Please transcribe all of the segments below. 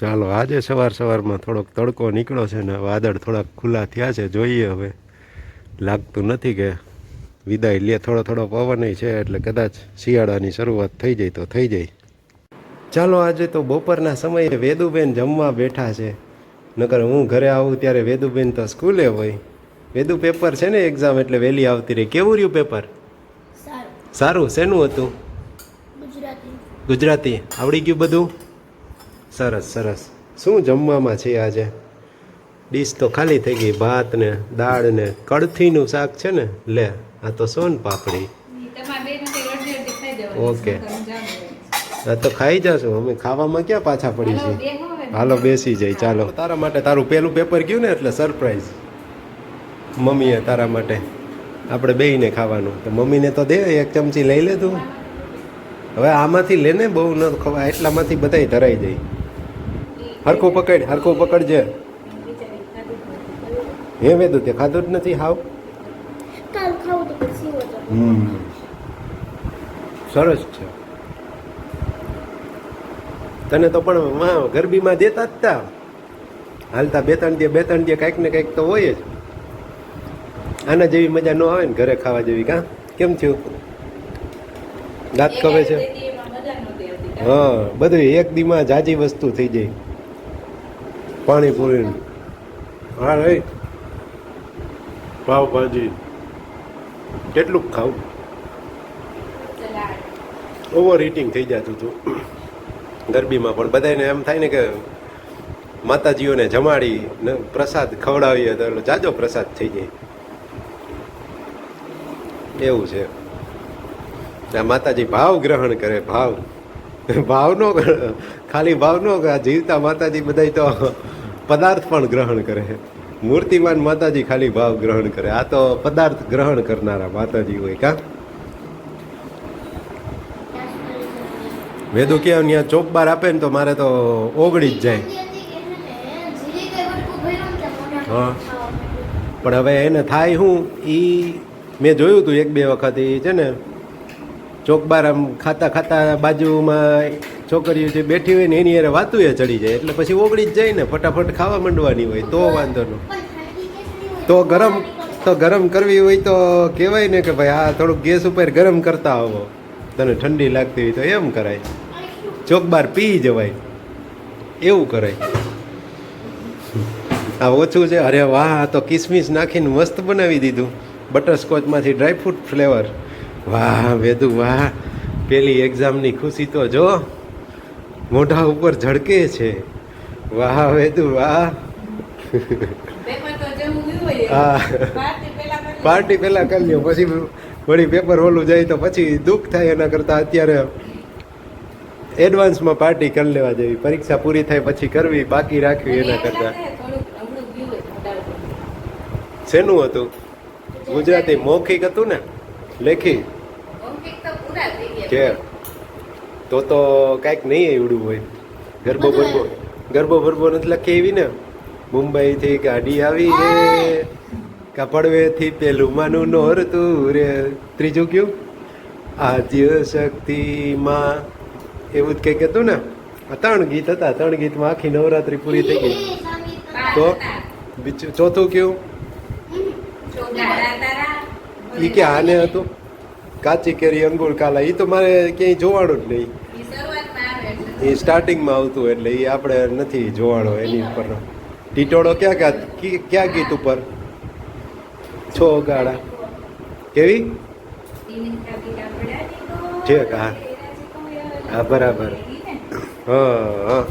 ચાલો આજે સવાર સવારમાં થોડોક તડકો નીકળ્યો છે ને વાદળ થોડાક ખુલ્લા થયા છે જોઈએ હવે. લાગતું નથી કે વિદાય લે થોડો થોડો પવનય છે એટલે કદાચ શિયાળાની શરૂઆત થઈ જાય તો થઈ જાય. ચાલો આજે તો બપોરના સમયે વેદુબેન જમવા બેઠા છે. નકર હું ઘરે આવું ત્યારે વેદુબેન તો સ્કૂલે હોય. વેદુ પેપર છે ને એક્ઝામ એટલે વહેલી આવતી રહી. કેવું રહ્યું પેપર? સારું. સારું શેનું હતું? ગુજરાતી. ગુજરાતી. આવડી ગયું બધું? સરસ સરસ. શું જમવામાં છે આજે? ડીશ તો ખાલી થઈ ગઈ ભાત ને દાળ ને કડથીનું શાક છે ને? લે આ તો સોન પાપડી. ઓકે. આ તો ખાઈ જશું અમે ખાવામાં ક્યાં પાછા પડી છે હાલો બેસી જાય ચાલો. તારા માટે તારું પહેલું પેપર ગયું ને એટલે સરપ્રાઈઝ. મમ્મીએ તારા માટે. આપણે બેહીને ખાવાનું. તો મમ્મીને તો દે એક ચમચી લઈ લે તું. હવે આમાંથી લેને બહુ ન ખવાય એટલામાંથી બધાય ધરાઈ જાય. હરખું પકડ હરખું પકડજે. હે વેદુ તે ખાધું જ નથી હાવ? કાલ ખાવું તો પછી હોતો હમ. સરસ છે. તને તો પણ માં ગરબીમાં દેતા જ તા. હાલતા બે ત્રણ દે બે ત્રણ દે કાંઈક ને કાંઈક તો હોય જ. આના જેવી મજા ન આવે ને ઘરે ખાવા જેવી કાં? કેમ થયું? દાંત કવે છે. હા બધું એક દીમાં જાજી વસ્તુ થઈ જાય. પાણીપુરી. હા રહી પાવભાજી. કેટલું ખાવ. ઓવર ઇટિંગ થઈ જતું હતું. ગરબીમાં પણ બધાને એમ થાય ને કે માતાજીઓને જમાડી ને પ્રસાદ ખવડાવીએ તો એટલે જાજો પ્રસાદ થઈ જાય. એવું છે. આ માતાજી ભાવ ગ્રહણ કરે, ભાવ. ભાવનો ખાલી ભાવનો આ જીવતા માતાજી બધાય તો પદાર્થ પણ ગ્રહણ કરે મૂર્તિમાન માતાજી ખાલી ભાવ ગ્રહણ કરે. આ તો પદાર્થ ગ્રહણ કરનારા માતાજી હોય કા? વેદુ કે ત્યાં ચોક બાર આપે ને તો મારે તો ઓગળી જ જાય. હા. પણ હવે એને થાય હું એ મેં જોયું હતું એક બે વખત એ છે ને ચોકબાર આમ ખાતા ખાતા બાજુમાં છોકરીઓ જે બેઠી હોય ને એની યારે વાતું એ ચડી જાય. એટલે પછી ઓગળી જ જાય ને, ફટાફટ ખાવા માંડવાની હોય, તો વાંધો ન. તો ગરમ તો ગરમ કરવી હોય તો કહેવાય ને કે ભાઈ આ થોડુંક ગેસ ઉપર ગરમ કરતા આવો. તને ઠંડી લાગતી હોય તો એમ કરાય. ચોકબાર પી જવાય. એવું કરાય. આ ઓછું છે. અરે વાહ તો કિસમિસ નાખીને મસ્ત બનાવી દીધું. બટરસ્કોચમાંથી ડ્રાયફ્રૂટ ફ્લેવર. વાહ, વેદુ, વાહ. પેલી એક્ઝામની ખુશી તો જો. મોઢા ઉપર ઝળકે છે. વાહ વેદુ વાહ. પાર્ટી પહેલા કરી લ્યો. પછી વળી પેપર ઓલું જાય તો પછી દુઃખ થાય એના કરતાં અત્યારે એડવાન્સમાં પાર્ટી કરી લેવા જેવી. પરીક્ષા પૂરી થાય પછી કરવી બાકી રાખવી એના કરતાં. શેનું હતું? ગુજરાતી. મૌખિક હતું ને? લેખી. કે તો તો કાંઈક નહીં એવડું હોય. ગરબો ભરબો ગરબો ભરબો નથી લખી એવી ને. મુંબઈથી ગાડી આવી રે. કપડવેથી પેલું માનું નોર તું રે. ત્રીજું કયું? આદ્ય શક્તિમાં. એવું જ કંઈક હતું ને. આ ત્રણ ગીત હતા. ત્રણ ગીતમાં આખી નવરાત્રી પૂરી થઈ ગઈ. તો બીજું ચોથું કયું? એ કે આને હતું? કાચી કેરી અંગુર કાલા. એ તો મારે ક્યાંય જોવાનું જ નહીં. એ સ્ટાર્ટિંગમાં આવતું એટલે એ આપણે નથી જોવાનો એની ઉપર ટીટોળો ક્યાં કી- ક્યાં ગીત ઉપર? છો ગાળા. કેવી? ઠીક, હા. હા, બરાબર. હા હા.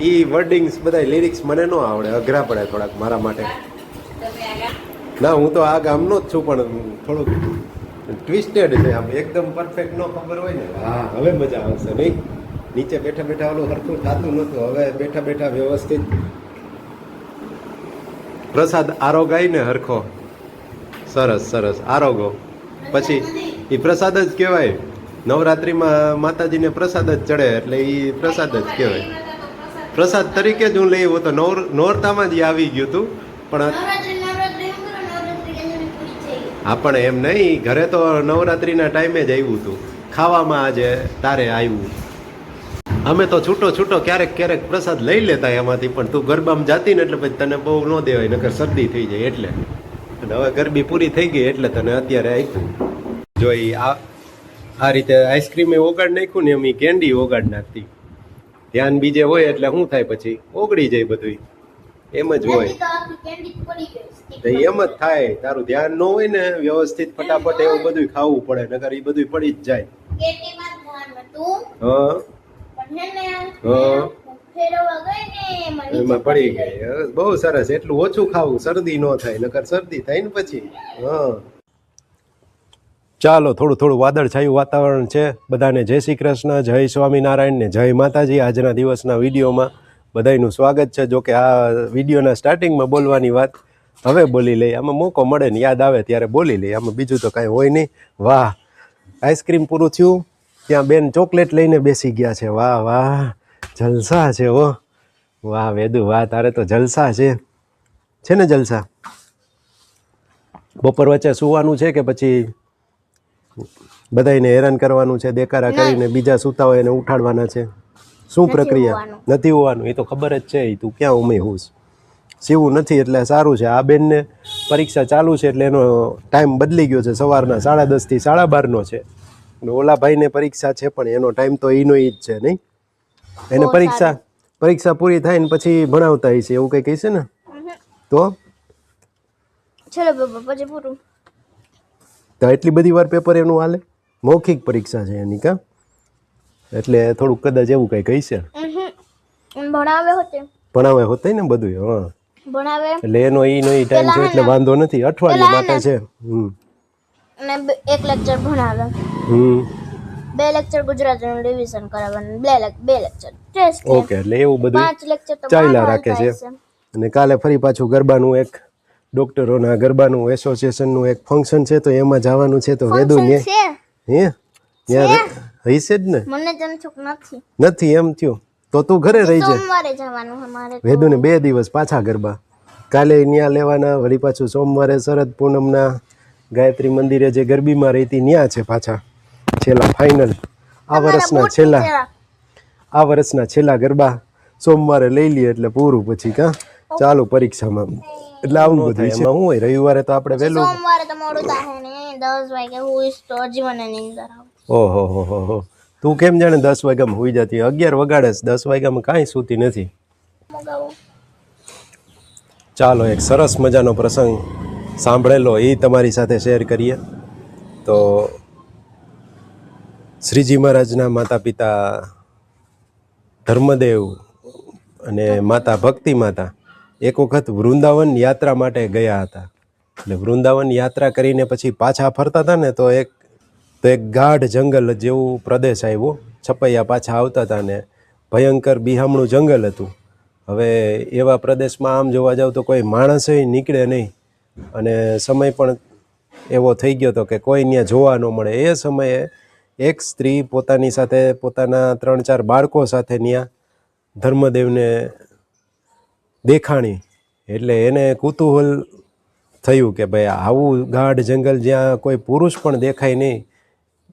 એ વર્ડિંગ્સ બધા લિરિક્સ મને ન આવડે અઘરા પડે થોડાક મારા માટે. ના હું તો આ ગામનો જ છું પણ થોડુંક ટ્વિસ્ટેડ છે આમ. એકદમ પરફેક્ટ ન ખબર હોય ને. હા હવે મજા આવશે નહીં? નીચે બેઠા બેઠા ઓલું સરખું થતું નહોતું. હવે બેઠા બેઠા વ્યવસ્થિત પ્રસાદ આરોગાય ને હરખો. સરસ સરસ. આરોગો. પછી એ પ્રસાદ જ કહેવાય. નવરાત્રિમાં માતાજીને પ્રસાદ જ ચડે એટલે એ પ્રસાદ જ કહેવાય. પ્રસાદ તરીકે જ હું લઈ હું તો નોર નોરતામાં જ આવી ગયું હતું પણ હા પણ એમ નહીં. ઘરે તો નવરાત્રિના ટાઈમે જ આવ્યું હતું ખાવામાં આજે તારે આવ્યું. અમે તો છૂટો છૂટો ક્યારેક ક્યારેક પ્રસાદ લઈ લેતા એમાંથી પણ. તું ગરબામાં જાતી ને એટલે પછી તને બહુ ન દેવાય નકર શરદી થઈ જાય એટલે. અને હવે ગરબી પૂરી થઈ ગઈ એટલે તને અત્યારે આપ્યું. જો આ આ રીતે આઈસ્ક્રીમ એ ઓગાડ નાખ્યું ને એમ કેન્ડી ઓગાડ નાખતી. ધ્યાન બીજે હોય એટલે શું થાય પછી? ઓગળી જાય બધું એમ જ હોય. તો એમ જ થાય. તારું ધ્યાન ન હોય ને વ્યવસ્થિત ફટાફટ એવું બધું ખાવું પડે નકર એ બધું પડી જ જાય. હા પણ હે ને હા. ફેરવવા ગઈ ને એમાં પડી ગઈ. બહુ સરસ. એટલું ઓછું ખાવું શરદી ન થાય નકર શરદી થાય ને પછી. હા. ચાલો થોડું થોડું વાદળછાયું વાતાવરણ છે. બધાને જય શ્રી કૃષ્ણ જય સ્વામિનારાયણ ને જય માતાજી. આજના દિવસના વિડીયોમાં બધાયનું સ્વાગત છે. જો કે આ વિડીયોના સ્ટાર્ટિંગમાં બોલવાની વાત હવે બોલી લઈએ. આમાં મોકો મળે ને યાદ આવે ત્યારે બોલી લઈએ. આમાં બીજું તો કાંઈ હોય નહીં. વાહ. આઈસ્ક્રીમ પૂરું થયું. ત્યાં બેન ચોકલેટ લઈને બેસી ગયા છે. વાહ વાહ. જલસા છે ઓ વાહ વેદુ વાહ તારે તો જલસા છે. છે ને જલસા? બપોર વચ્ચે સુવાનું છે કે પછી બધાયને હેરાન કરવાનું છે દેકારા કરીને બીજા સૂતા હોય એને ઉઠાડવાના છે? શું પ્રક્રિયા? નથી હોવાનું એ તો ખબર જ છે એ તું ક્યાં ઉમે હુંશ સીવું નથી એટલે સારું છે. આ બેનને પરીક્ષા ચાલુ છે એટલે એનો ટાઈમ બદલી ગયો છે સવારના સાડા દસથી સાડા બારનો છે. ઓલા ભાઈને પરીક્ષા છે પણ એનો ટાઈમ તો એનો જ છે નહીં? એને પરીક્ષા પરીક્ષા પૂરી થાય ને પછી ભણાવતા હશે એવું કંઈ કહેશે ને? તો? ચલો બાબા પછી પૂરું. તો એટલી બધી વાર પેપર એનું હાલે? મૌખિક પરીક્ષા છે એની કા? એટલે થોડુંક કદાચ એવું કંઈ કહીશે? ભણાવે હોતે. ભણાવે હોતે ને બધું હા. ભણાવે. એટલે એનો ઈનો ઈ ટાઈમ છે એટલે વાંધો નથી. અઠવાડિયું માટે છે. હમ. અને એક લેક્ચર ભણાવે. હમ. બે લેક્ચર ગુજરાતીનું રિવિઝન કરાવવાનું બે બે લેક્ચર ટેસ્ટ ઓકે એટલે એવું બધું પાંચ લેક્ચર તો ચાલ્યા રાખે છે. અને કાલે ફરી પાછું ગરબાનું એક ડોક્ટરોના ગરબાનું એસોસિએશનનું એક ફંક્શન છે તો એમાં જવાનું છે તો વેદુ ને હે? ત્યાં હઈશે જ ને? મને તેમ છોક નથી. નથી એમ થયું. તો તું ઘરે રહી જા. સોમવારે જવાનું અમારે વેદુને બે દિવસ પાછા ગરબા. કાલે ન્યા લેવાના વળી પાછું સોમવારે શરદ પૂનમના ગાયત્રી મંદિરે જે ગરબીમાં રહેતી ન્યા છે પાછા. છેલ્લા ફાઇનલ આ વર્ષના છેલ્લા આ વર્ષના છેલ્લા ગરબા સોમવારે લઈ લઈએ એટલે પૂરું પછી કા ચાલુ પરીક્ષામાં. એટલે આવું બધું છે. હું હોય રવિવારે તો આપણે વહેલું સોમવારે તો મોડું થાય ને. 10 વાગે હુઈશ તો જીવન મને નીંદર આવે. ઓહો હો હો હો. તું કેમ જાણે દસ વાગ્યામાં હોઈ જતી? અગિયાર વગાડે છે, દસ વાગ્યામાં કાંઈ સૂતી નથી. ચાલો એક સરસ મજાનો પ્રસંગ સાંભળેલો. એ તમારી સાથે શેર કરીએ. તો શ્રીજી મહારાજના માતા પિતા ધર્મદેવ અને માતા ભક્તિ માતા એક વખત વૃંદાવન યાત્રા માટે ગયા હતા. એટલે વૃંદાવન યાત્રા કરીને પછી પાછા ફરતા હતા ને તો એક તો એક ગાઢ જંગલ જેવું પ્રદેશ આવ્યો. છપૈયા પાછા આવતા હતા ને ભયંકર બિહામણું જંગલ હતું. હવે એવા પ્રદેશમાં આમ જોવા જાવ તો કોઈ માણસે નીકળે નહીં. અને સમય પણ એવો થઈ ગયો હતો કે કોઈ ત્યાં જોવા ન મળે. એ સમયે એક સ્ત્રી પોતાની સાથે પોતાના ત્રણ ચાર બાળકો સાથે ત્યાં ધર્મદેવને દેખાણી. એટલે એને કુતૂહલ થયું કે ભાઈ આવું ગાઢ જંગલ જ્યાં કોઈ પુરુષ પણ દેખાય નહીં,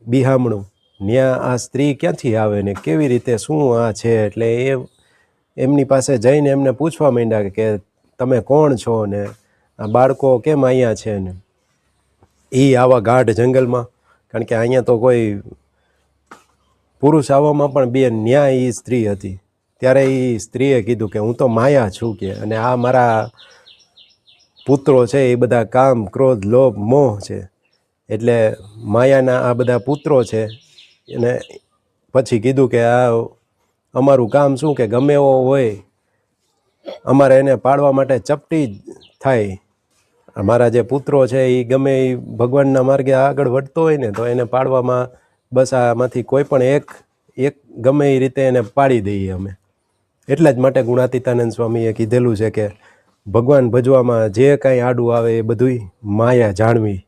બિહામણું. ત્યાં આ સ્ત્રી ક્યાંથી આવે ને કેવી રીતે શું આ છે? એટલે એ એમની પાસે જઈને એમને પૂછવા માંડ્યા કે તમે કોણ છો ને? આ બાળકો કેમ અહીંયા છે ને? એ આવા ગાઢ જંગલમાં કારણ કે અહીંયા તો કોઈ પુરુષ આવવામાં પણ બે ન્યાય એ સ્ત્રી હતી. ત્યારે એ સ્ત્રીએ કીધું કે હું તો માયા છું કે, અને આ મારા પુત્રો છે, એ બધા કામ, ક્રોધ, લોભ, મોહ છે. એટલે માયાના આ બધા પુત્રો છે. એને પછી કીધું કે આ અમારું કામ શું કે ગમે એવો હોય, અમારે એને પાડવા માટે ચપટી થાય. અમારા જે પુત્રો છે એ ગમે એ ભગવાનના માર્ગે આગળ વધતો હોય ને તો એને પાડવામાં બસ આમાંથી કોઈ પણ એક એક ગમે એ રીતે એને પાડી દઈએ અમે. એટલા જ માટે ગુણાતીતાનંદ સ્વામીએ કીધેલું છે કે ભગવાન ભજવામાં જે કાંઈ આડું આવે એ બધુંય માયા જાણવી.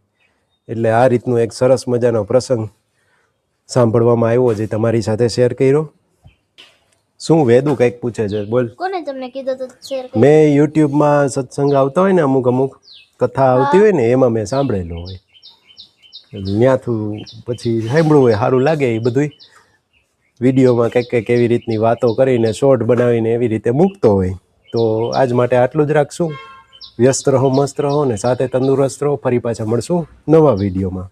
એટલે આ રીતનું એક સરસ મજાનો પ્રસંગ સાંભળવામાં આવ્યો છે તમારી સાથે શેર કર્યો. શું વેદું કંઈક પૂછે છે? બોલ. કોને તમને કીધું તો શેર મેં યુટ્યુબમાં સત્સંગ આવતા હોય ને અમુક અમુક કથા આવતી હોય ને એમાં મેં સાંભળેલું હોય. ત્યાંથી પછી સાંભળવું હોય સારું લાગે એ બધુંય. વિડીયોમાં કંઈક કંઈક એવી રીતની વાતો કરીને શોર્ટ બનાવીને એવી રીતે મૂકતો હોય. તો આજ માટે આટલું જ રાખશું. વ્યસ્ત રહો મસ્ત રહો ને સાથે તંદુરસ્ત રહો. ફરી પાછા મળશું નવા વિડીયોમાં.